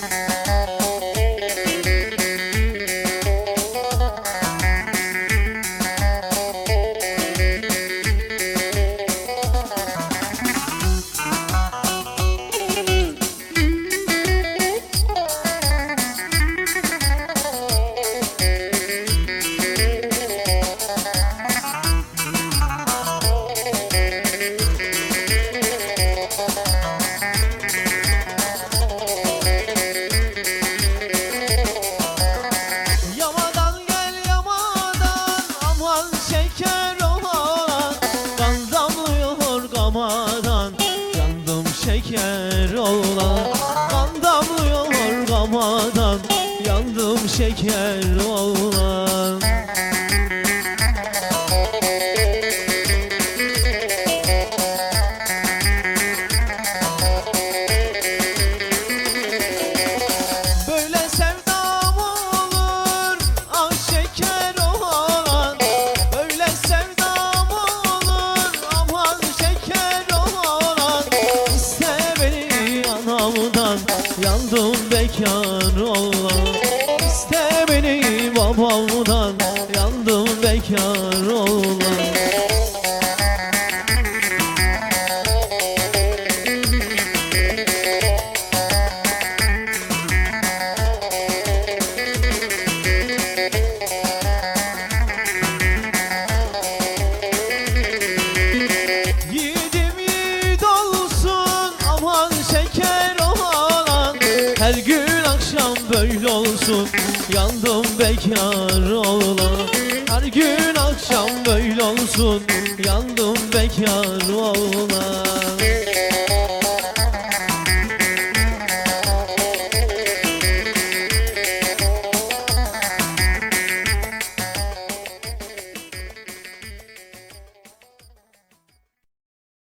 Bye. Şeker olan Kan damlıyor kamadan yandım şeker olan olan İste beni babamdan yandım bekar olan akşam böyle olsun yandım bekar olan Her gün akşam böyle olsun yandım bekar olan